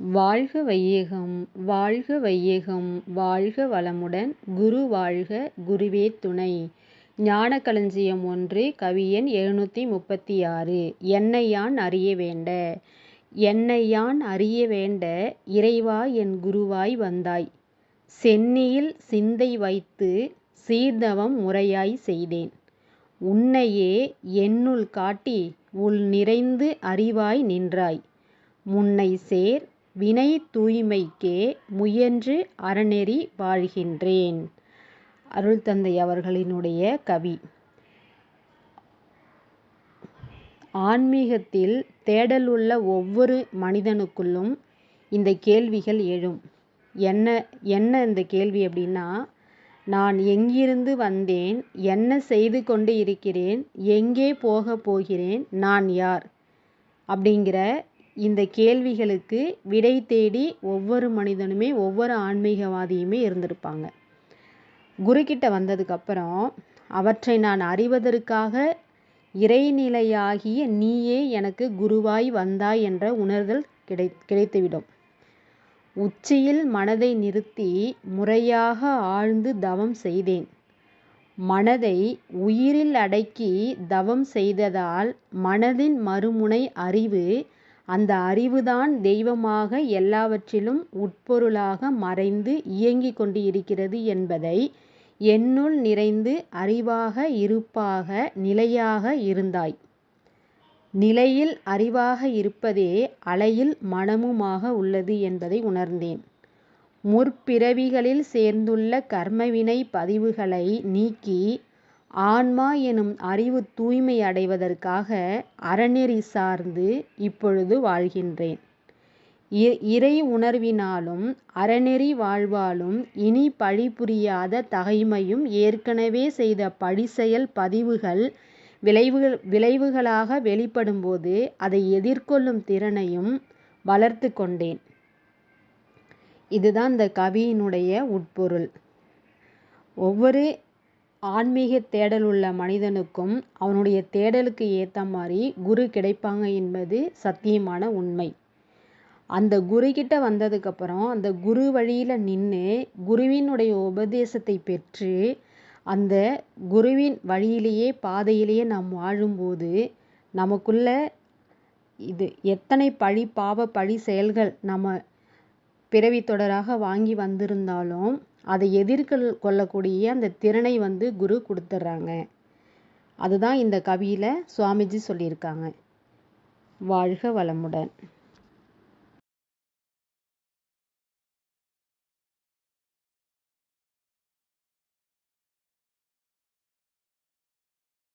வாழ்க வையகம் வாழ்க வையகம் வாழ்க வளமுடன் குரு வாழ்க குருவே துணை. ஞான களஞ்சியம் ஒன்று கவியன் எழுநூற்றி முப்பத்தி ஆறு என்னை யான் அறிய வேண்ட? என்னை யான் அறிய வேண்ட இறைவா என் குருவாய் வந்தாய். சென்னியில் சிந்தை வைத்து சீர்தவம் முறையாய் செய்தேன். உன்னையே என்னுள் காட்டி உள் நிறைந்து அறிவாய் நின்றாய். முன்னை சேர் வினை தூய்மைக்கே முயன்று அறநெறி வாழ்கின்றேன். அருள் தந்தை அவர்களினுடைய கவி. ஆன்மீகத்தில் தேடல் உள்ள ஒவ்வொரு மனிதனுக்குள்ளும் இந்த கேள்விகள் எழும். என்ன என்ன இந்த கேள்வி அப்படின்னா நான் எங்கிருந்து வந்தேன் என்ன செய்து கொண்டு இருக்கிறேன் எங்கே போக போகிறேன் நான் யார்? அப்படிங்கிற இந்த கேள்விகளுக்கு விடை தேடி ஒவ்வொரு மனிதனுமே ஒவ்வொரு ஆன்மீகவாதியுமே இருந்திருப்பாங்க. குருக்கிட்ட வந்ததுக்கப்புறம் அவற்றை நான் அறிவதற்காக இறைநிலையாகிய நீயே எனக்கு குருவாய் வந்தாய் என்ற உணர்தல் கிடை கிடைத்துவிடும். உச்சியில் மனதை நிறுத்தி முறையாக ஆழ்ந்து தவம் செய்தேன். மனதை உயிரில் அடக்கி தவம் செய்ததால் மனதின் மறுமுனை அறிவு அந்த அறிவுதான் தெய்வமாக எல்லாவற்றிலும் உட்பொருளாக மறைந்து இயங்கிக் கொண்டு இருக்கிறது என்பதை என்னுள் நிறைந்து அறிவாக இருப்பாக நிலையாக இருந்தாய். நிலையில் அறிவாக இருப்பதே அலையில் மனமுமாக உள்ளது என்பதை உணர்ந்தேன். முற்பிறவிகளில் சேர்ந்துள்ள கர்மவினை பதிவுகளை நீக்கி ஆன்மா எனும் அறிவு தூய்மை அடைவதற்காக அறநெறி சார்ந்து இப்பொழுது வாழ்கின்றேன். இறை உணர்வினாலும் அறநெறி வாழ்வாலும் இனி பழி புரியாத தகைமையும் ஏற்கனவே செய்த பழிசெயல் பதிவுகள் விளைவுகள் விளைவுகளாக வெளிப்படும்போது அதை எதிர்கொள்ளும் திறனையும் வளர்த்து கொண்டேன். இதுதான் இந்த கவியினுடைய உட்பொருள். ஒவ்வொரு ஆன்மீக தேடல் உள்ள மனிதனுக்கும் அவனுடைய தேடலுக்கு ஏற்ற மாதிரி குரு கிடைப்பாங்க என்பது சத்தியமான உண்மை. அந்த குரு கிட்ட வந்ததுக்கப்புறம் அந்த குரு வழியில் நின்று குருவினுடைய உபதேசத்தை பெற்று அந்த குருவின் வழியிலேயே பாதையிலேயே நாம் வாழும்போது நமக்குள்ள இது எத்தனை பழி பாவ பழி செயல்கள் நம்ம பிறவி தொடராக வாங்கி வந்திருந்தாலும் அதை எதிர்கொள் கொள்ளக்கூடிய அந்த திறனை வந்து குரு கொடுத்துட்றாங்க அதுதான் இந்த கவியில் சுவாமிஜி சொல்லியிருக்காங்க. வாழ்க வளமுடன்.